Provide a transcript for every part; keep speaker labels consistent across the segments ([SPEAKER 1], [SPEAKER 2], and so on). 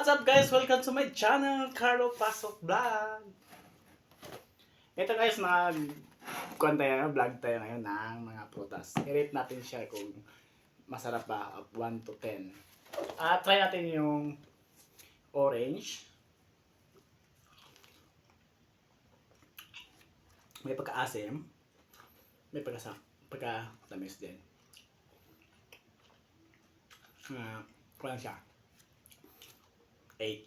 [SPEAKER 1] What's up guys? Welcome to my channel, Carlo Pasok Vlog. Ito guys, nag kuwan tayo, vlog tayo ngayon ng mga prutas. I-rate natin siya kung masarap ba, of 1 to 10. Ah, try natin yung orange. May pagka-asim. May pagka pagka-tamis din. Ah, kuwan siya. 8.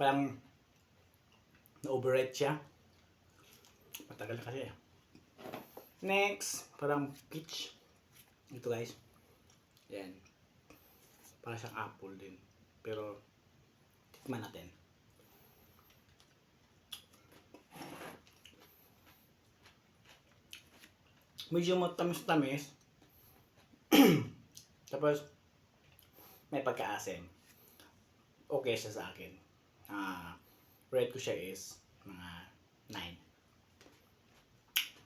[SPEAKER 1] Parang na-overrate siya. Matagal na kasi eh. Next, parang peach. Ito guys. Yan. Parang siyang apple din. Pero, tikman natin. Medyo matamis-tamis. Tapos, may pagka-asim. Okay siya sa akin. Ah, rate ko siya is mga 9.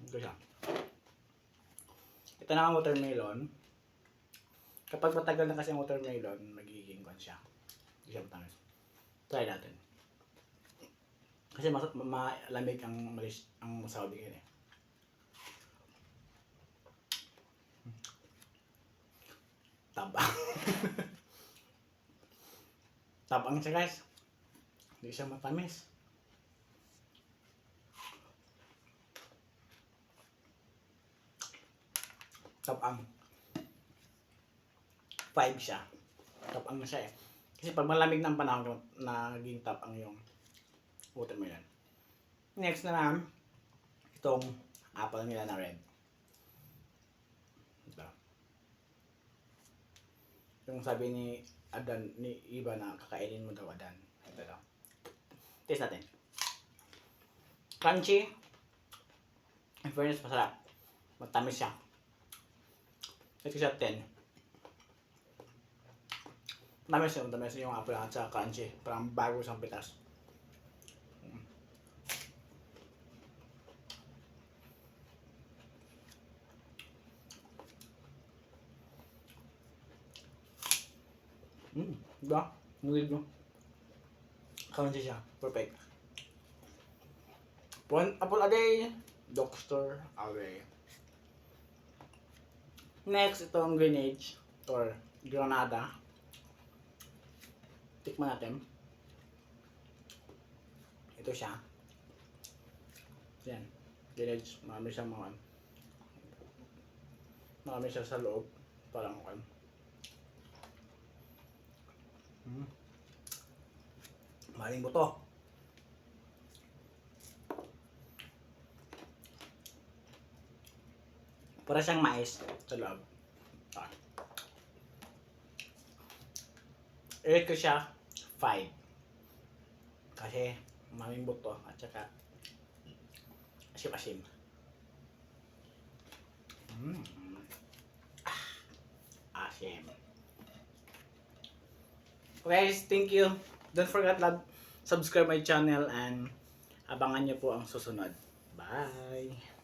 [SPEAKER 1] Ito siya. Ito na ang watermelon. Kapag matagal na kasi ang watermelon, magiging kwan siya. Hindi siya matamis. Try natin. Kasi mas ma- malamig ang malis ang Saudi ngayon eh. Tabang. Tabang siya guys. Hindi siya matamis. Tabang. Five siya. Tabang na siya eh. Kasi pag malamig ng panahon, naging tabang yung watermelon. Next na naman, itong apple nila na red. Ito. Yung sabi ni Adan, ni Iba na kakainin mo daw Adan. Ito daw. Taste natin. Crunchy. In fairness, masarap. Matamis siya. Ito siya 10. Matamis siya, matamis yung apple at saka crunchy. Parang bago siyang pitas. Mm, diba? Nulid mo. Crunchy siya. Perfect. One apple a day. Doctor away. Next, itong Greenage or Granada. Tikman natin. Ito siya. Yan. Greenage. Marami siyang mga marami siya sa loob. Parang kan. Maling buto. Para siyang mais sa loob. Ah. I-rate ko siya 5. Kasi maming buto at saka asim-asim. Mm. Ah, asim. Guys, thank you. Don't forget love, subscribe my channel and abangan niyo po ang susunod. Bye!